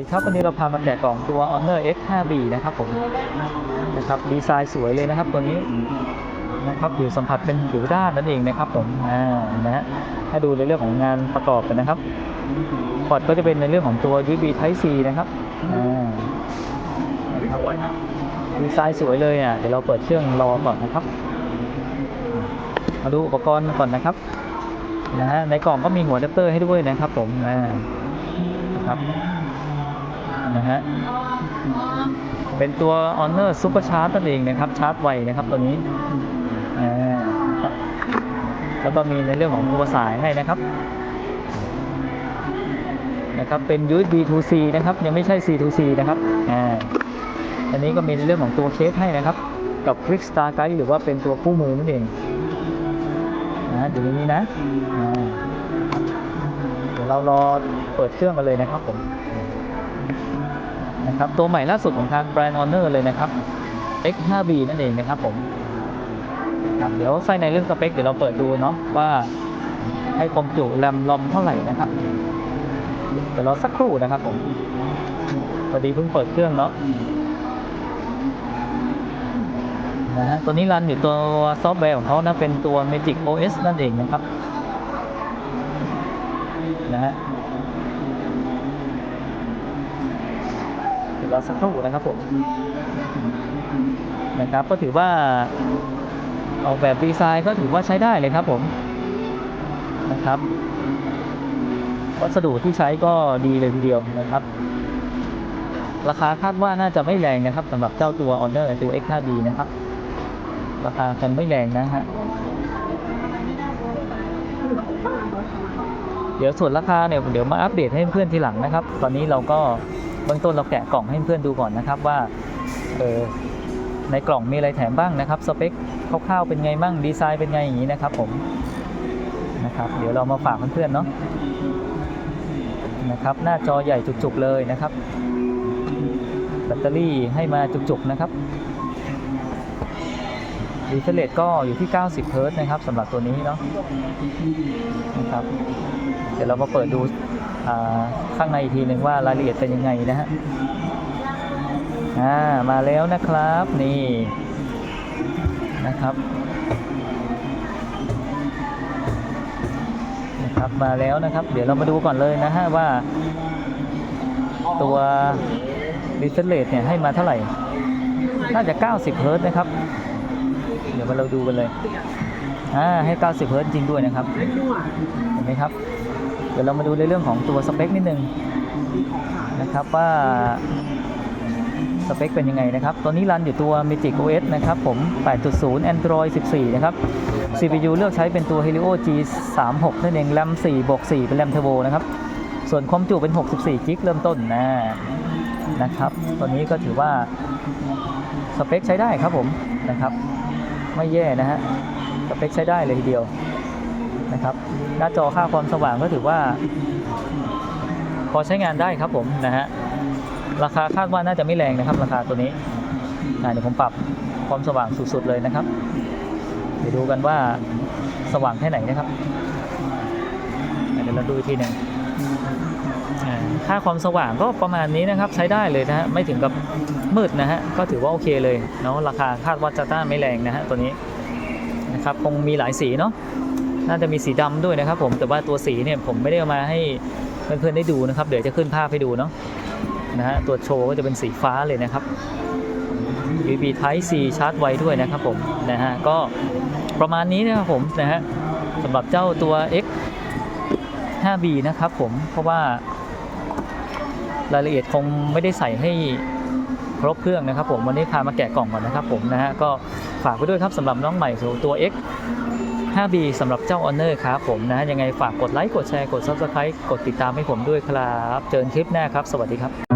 ดีครับวันนี้เราพามาแกะกล่องตัว Honor X 5B นะครับผมนะครับดีไซน์สวยเลยนะครับตัวนี้นะครับผิวสัมผัสเป็นผิวด้านนั่นเองนะครับผมอ่านะฮะให้ดูในเรื่องของงานประกอบกันนะครับพอร์ตก็จะเป็นในเรื่องของตัว USB Type C นะครับอ่าดีไซน์สวยเลยอะเดี๋ยวเราเปิดเครื่องรอก่อนนะครับมาดูอุปกรณ์ก่อนนะครับนะฮะในกล่องก็มีหัวอะแดปเตอร์ให้ด้วยนะครับผมอ่านะครับ นะฮะ เป็นตัว Honor Super Charge นั่นเองนะครับ ชาร์จไวนะครับตัวนี้ แล้วก็มีในเรื่องของตัวสายให้นะครับ นะครับ เป็น USB to C นะครับ ยังไม่ใช่ C to C นะครับ อ่า อันนี้ก็มีในเรื่องของตัวเคสให้นะครับ กับ Quick Start Guide หรือว่าเป็นตัวคู่มือนั่นเองนะอยู่ในนี้นะ เดี๋ยวเรารอเปิดเครื่องกันเลยนะครับผม นะครับ ตัวใหม่ล่าสุดของทางแบรนด์ Honor เลยนะครับ X5B นั่นเองนะครับผมครับเดี๋ยวใส่ในเรื่องสเปคเดี๋ยวเราเปิดดูเนาะว่าให้ความจุแรมลอมเท่าไหร่นะครับเดี๋ยวรอสักครู่นะครับผมพอดีเพิ่งเปิดเครื่องเนาะนะฮะตัวนี้รันอยู่ตัวซอฟต์แวร์ของเขานะเป็นตัว Magic OS นั่นเองนะครับนะฮะเดี๋ยว รอสักครู่นะครับผมนะครับ ก็ถือว่าออกแบบดีไซน์ก็ถือว่าใช้ได้เลยครับผมนะครับ วัสดุที่ใช้ก็ดีเลยทีเดียวนะครับ ราคาคาดว่าน่าจะไม่แรงนะครับสำหรับเจ้าตัว Honor ตัว X5D นะครับ ราคากันไม่แรงนะฮะเดี๋ยวส่วนราคาเนี่ยเดี๋ยวมาอัปเดตให้เพื่อนทีหลังนะครับ ตอนนี้เราก็ บื้องต้นเราแกะกล่องให้เพื่อนดูก่อนนะครับว่าเออในกล่องมีอะไรแถมบ้างนะครับสเปคคร่าวๆเป็นไงบ้างดีไซน์เป็นไงอย่างนี้นะครับผมนะครับเดี๋ยวเรามาฝากเพื่อนๆเนาะนะครับหน้าจอใหญ่จุกๆเลยนะครับแบตเตอรี่ให้มาจุกๆนะครับรีเฟรชก็อยู่ที่ 90เฮิร์ตซ์นะครับสำหรับตัวนี้เนาะนะครับเดี๋ยวเรามาเปิดดู ข้างในอีกทีหนึ่งว่ารายละเอียดเป็นยังไงนะฮะมาแล้วนะครับนี่นะครับนะครับมาแล้วนะครับ เดี๋ยวเรามาดูก่อนเลยนะฮะว่า ตัวรีเฟรชเนี่ยให้มาเท่าไหร่ น่าจะ 90 เฮิร์ตนะครับ เดี๋ยวมาเราดูกันเลยอ่าให้ 90 เฮิร์ตจริงด้วยนะครับ เห็นไหมครับ เดี๋ยวเรามาดูในเรื่องของตัวสเปคนิดนึงนะครับว่าสเปคเป็นยังไงนะครับตัวนี้รันอยู่ตัว Magic OS นะครับผม 8.0 Android 14 นะครับ CPU เลือกใช้เป็นตัว Helio G36 นั่นเอง RAM 4บวก4เป็น RAM Turbo นะครับ ส่วนความจุเป็น 64 กิกเริ่มต้นนะนะครับ ตัวนี้ก็ถือว่าสเปคใช้ได้ครับผมนะครับ ไม่แย่นะฮะ สเปคใช้ได้เลยทีเดียว นะครับ หน้าจอค่าความสว่างก็ถือว่า พอใช้งานได้ครับผมนะฮะราคาคาดว่าน่าจะไม่แรงนะครับ ราคาตัวนี้เดี๋ยวผมปรับความสว่างสุดๆเลยนะครับเดี๋ยวดูกันว่าสว่างแค่ไหนนะครับเดี๋ยวเราดูอีกทีหนึ่งค่าความสว่างก็ประมาณนี้นะครับ ใช้ได้เลยนะฮะไม่ถึงกับมืดนะฮะก็ถือว่าโอเคเลยเนาะราคาคาดว่าจะต้านไม่แรงนะฮะตัวนี้นะครับคงมีหลายสีเนาะ น่าจะมีสีดำด้วยนะครับ ผมแต่ว่าตัวสีเนี่ยผมไม่ได้เอามาให้เพื่อนๆได้ดูนะครับ เดี๋ยวจะขึ้นภาพให้ดูเนาะนะฮะตัวโชว์ก็จะเป็นสีฟ้าเลยนะครับ USB Type C ชาร์จไวด้วยนะครับผมนะฮะก็ประมาณนี้นะครับผมนะฮะสำหรับเจ้าตัว X 5B นะครับผมเพราะว่ารายละเอียดคงไม่ได้ใส่ให้ครบเครื่องนะครับผมวันนี้พามาแกะกล่องก่อนนะครับผมนะฮะก็ฝากไว้ด้วยครับสำหรับน้องใหม่ตัว X 5B สำหรับเจ้า Honor ครับผมนะฮะยังไงฝากกดไลค์ กดแชร์ กด Subscribe กดติดตามให้ผมด้วยครับ เจอกันคลิปหน้าครับ สวัสดีครับ